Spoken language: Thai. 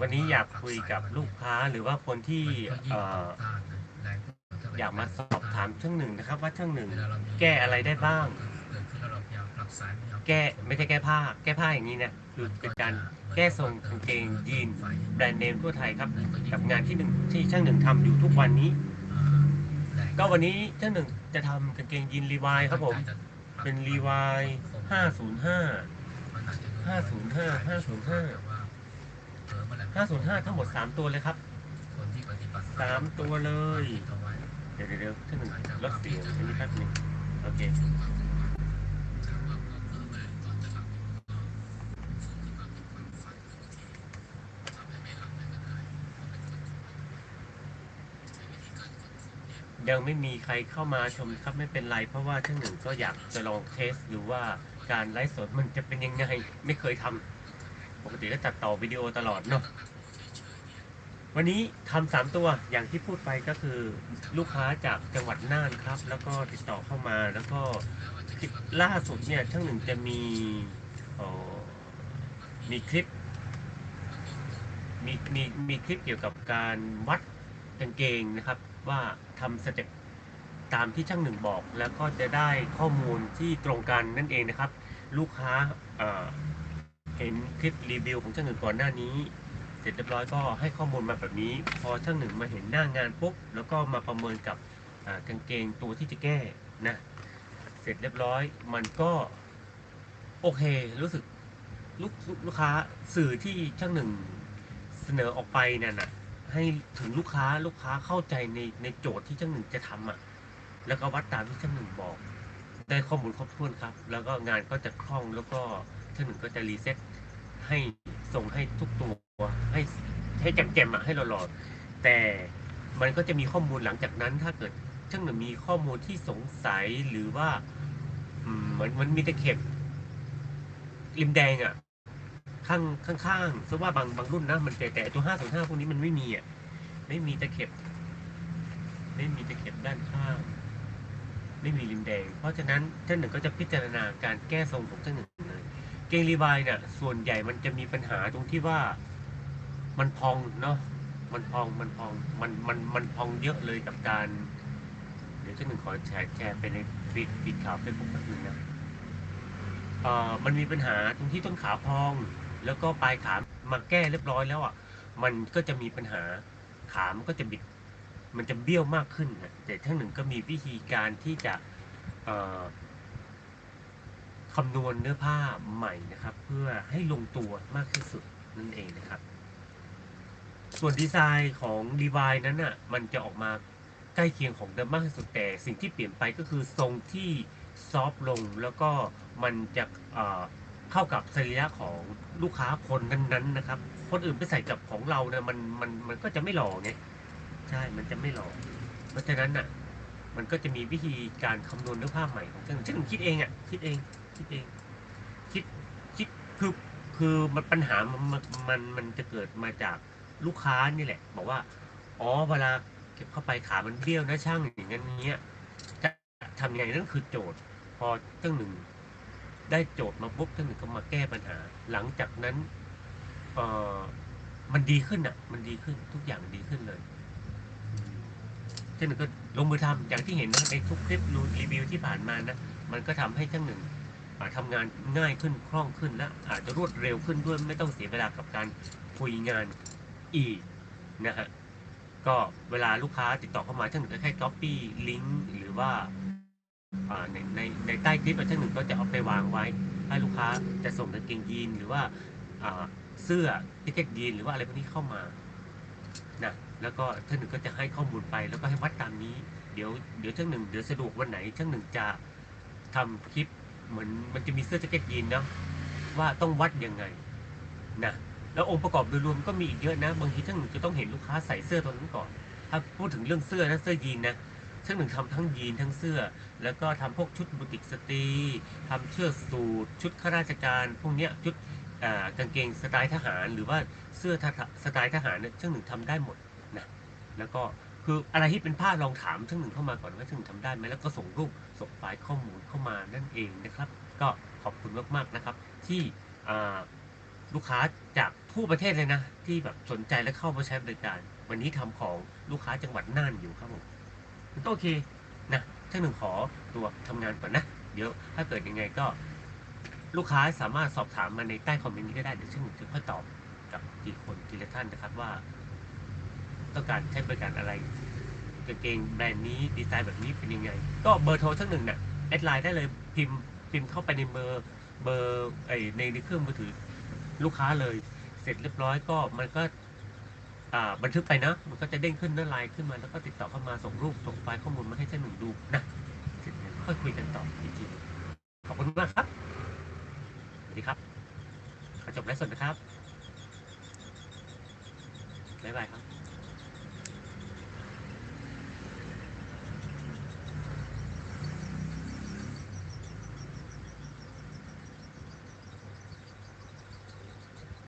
วันนี้อยากคุยกับลูกค้าหรือว่าคนที่เอ่ออยากมาสอบถามช่างหนึ่งนะครับ ว่าช่างหนึ่งแก้อะไรได้บ้าง แก้ไม่ใช่แก้ผ้า แก้ผ้าอย่างนี้นะคือเป็นการแก้ทรงกางเกงยีนแบรนด์เนมทั่วไทยครับกับงานที่หนึ่งที่ช่างหนึ่งทำอยู่ทุกวันนี้ ก็วันนี้ช่างหนึ่งจะทำกางเกงยีนรีวายครับผมเป็นรีวาย505 505 505 505 ทั้งหมด 3 ตัวเลยครับ3ตัวเลยเดี๋ยวเดี๋ยวเดี๋ยวช่างหนึ่งลดเสียงอันนี้แป๊บหนึงโอเค ยังไม่มีใครเข้ามาชมครับไม่เป็นไร เพราะว่าช่างหนึ่งก็อยากจะลองเทสดูว่าการไลฟ์สดมันจะเป็นยังไง ไม่เคยทำปกติก็ตัดต่อวิดีโอตลอดเนาะ วันนี้ทำสามตัวอย่างที่พูดไปก็คือลูกค้าจากจังหวัดน่านครับ แล้วก็ติดต่อเข้ามาแล้วก็ล่าสุดเนี่ยช่างหนึ่งจะมีมีคลิปมีมีมีคลิปเกี่ยวกับการวัดกางเกงนะครับ ว่าทำสเต็ปตามที่ช่างหนึ่งบอก แล้วก็จะได้ข้อมูลที่ตรงกันนั่นเองนะครับ ลูกค้าเห็นคลิปรีวิวของช่างหนึ่งก่อนหน้านี้ ร็จเรียบร้อยก็ให้ข้อมูลมาแบบนี้ พอช่างหนึ่งมาเห็นหน้างานปุ๊บแล้วก็มาประเมินกับกางเกงตัวที่จะแก้นะเสร็จเรียบร้อย มันก็โอเครู้สึกลูกลูกค้าสื่อที่ช่างหนึ่งเสนอออกไปนั่นน่ะให้ถึงลูกค้าลูกค้าเข้าใจในในโจทย์ที่ช่างหนึ่งจะทำอะแล้วก็วัดตามที่ช่างหนึ่งบอก ได้ข้อมูลครบถ้วนครับ แล้วก็งานก็จะคล่องแล้วก็ช่างหนึ่งก็จะรีเซ็ตให้ส่งให้ทุกตัว ให้ให้แจ่มๆอะให้หล่อๆแต่มันก็จะมีข้อมูลหลังจากนั้น ถ้าเกิดช่างหนึ่งมีข้อมูลที่สงสัยหรือว่าอืมเหมือนมันมีตะเข็บริมแดงอะ ข้างข้างๆซึ่งว่าบางบางรุ่นนะมันแต่แต่ตัวห้าศูนห้าพวกนี้มันไม่มีอะไม่มีตะเข็บ ไม่มีตะเข็บด้านข้าง ไม่มีริมแดง เพราะฉะนั้นท่านหนึ่งก็จะพิจารณาการแก้ทรงของท่านหนึ่งเลยเกงรีวายเนี่ยส่วนใหญ่มันจะมีปัญหาตรงที่ว่า มันพองเนาะมันพองมันพองมันมันมันพองเยอะเลยกับการ เดี๋ยวท่านหนึ่งขอแชร์แชร์ไปในฟีดฟีดข่าวเฟซบุ๊กแป๊บนึงนะเอ่อมันมีปัญหาตรงที่ต้นขาพอง แล้วก็ปลายขามาแก้เรียบร้อยแล้วอะมันก็จะมีปัญหาขามันก็จะบิด มันจะเบี้ยวมากขึ้นนะแต่ทั้งหนึ่งก็มีวิธีการที่จะเอ่อคำนวณเนื้อผ้าใหม่นะครับ เพื่อให้ลงตัวมากที่สุดนั่นเองนะครับ ส่วนดีไซน์ของดีวายนั้นอะมันจะออกมาใกล้เคียงของเดิมมากที่สุดแต่สิ่งที่เปลี่ยนไปก็คือทรงที่ซอฟลงแล้วก็มันจะเข้ากับสรีระของลูกค้าคนนั้นๆนะครับ คนอื่นไปใส่กับของเราเนี่ยมันมันมันก็จะไม่หล่อไงใช่ มันจะไม่หล่อเพราะฉะนั้นอะ มันก็จะมีวิธีการคำนวณเนื้อผ้าใหม่ของช่างช่างคิดเองอะคิดเองคิดเอง คิดคิดคือคือมันปัญหามันมันมันจะเกิดมาจาก ลูกค้านี่แหละ บอกว่า อ๋อเวลาเก็บเข้าไปขามันเบี้ยวนะช่างอย่างนั้นเนี้ยจะทำยังไงนั่นคือโจทย์ พอตั้งหนึ่งได้โจทย์มาปุ๊บตั้งหนึ่งก็มาแก้ปัญหา หลังจากนั้นเออมันดีขึ้นอะ มันดีขึ้นทุกอย่างดีขึ้นเลยช่างหนึ่งก็ลงมือทำอย่างที่เห็นนะในทุกคลิปรีวิวที่ผ่านมานะมันก็ทำให้ช่างหนึ่งอ่าทำงานง่ายขึ้นคล่องขึ้นและอาจจะรวดเร็วขึ้นด้วยไม่ต้องเสียเวลากับการคุยงาน อีกนะฮะก็เวลาลูกค้าติดต่อเข้ามาช่างหนึ่งก็แค่ copy ลิงก์หรือว่าในในในใต้คลิปอะช่างหนึ่งก็จะเอาไปวางไว้ ให้ลูกค้าจะส่งกางเกงยีนหรือว่าเสื้อแจ็คเก็ตยีนหรือว่าอะไรพวกนี้เข้ามานะแล้วก็ท่านหนึ่งก็จะให้ข้อมูลไปแล้วก็ให้วัดตามนี้ เดี๋ยวเดี๋ยวท่านหนึ่งเดี๋ยวสะดวกวันไหนท่านหนึ่งจะทำคลิปเหมือนมันจะมีเสื้อแจ็คเก็ตยีนเนาะว่าต้องวัดยังไงนะ แล้วองค์ประกอบโดยรวมก็มีอีกเยอะนะ บางทีท่านหนึ่งจะต้องเห็นลูกค้าใส่เสื้อตัวนั้นก่อน ถ้าพูดถึงเรื่องเสื้อนะเสื้อยีนนะท่านหนึ่งทำทั้งยีนทั้งเสื้อ แล้วก็ทำพวกชุดบุติกสตรีทำเชือกสูทชุดข้าราชการ พวกเนี้ยชุดกางเกงสไตล์ทหาร หรือว่าเสื้อสไตล์ทหารเนี่ยช่างหนึ่งทำได้หมดนะแล้วก็คืออะไรที่เป็นผ้าลองถามช่างหนึ่งเข้ามาก่อนว่าช่างหนึ่งทำได้ไหมแล้วก็ส่งรูปส่งไฟล์ข้อมูลเข้ามานั่นเองนะครับ ก็ขอบคุณมากๆนะครับ ที่ ลูกค้าจากทั่วประเทศเลยนะ ที่แบบสนใจและเข้ามาใช้บริการ วันนี้ทำของลูกค้าจังหวัดน่านอยู่ครับผมก็โอเคนะช่างหนึ่งขอตัวทำงานก่อนนะ เดี๋ยวถ้าเกิดยังไงก็ ลูกค้าสามารถสอบถามมาในใต้คอมเมนต์นี้ก็ได้เดี๋ยวช่างหนึ่งจะค่อยตอบกับทีคนทีละท่านนะครับว่า ต้องการใช้บริการอะไรกางเกงแบรนด์นี้ดีไซน์แบบนี้เป็นยังไง ก็เบอร์โทรช่างหนึ่งเนี่ยแอดไลน์ได้เลยพิมพ์พิมพ์เข้าไปในเบอร์เบอร์ไอในในเครื่องมือถือ ลูกค้าเลย เสร็จเรียบร้อยก็มันก็บันทึกไปนะ มันก็จะเด้งขึ้นหน้าไลน์ขึ้นมาแล้วก็ติดต่อเข้ามาส่งรูปส่งไฟล์ข้อมูลมาให้เจ้าหนุ่มดูนะเสร็จแล้วค่อยคุยกันต่ออีกทีขอบคุณมากครับสวัสดีครับขอจบไลฟ์สดนะครับบ๊ายบายครับ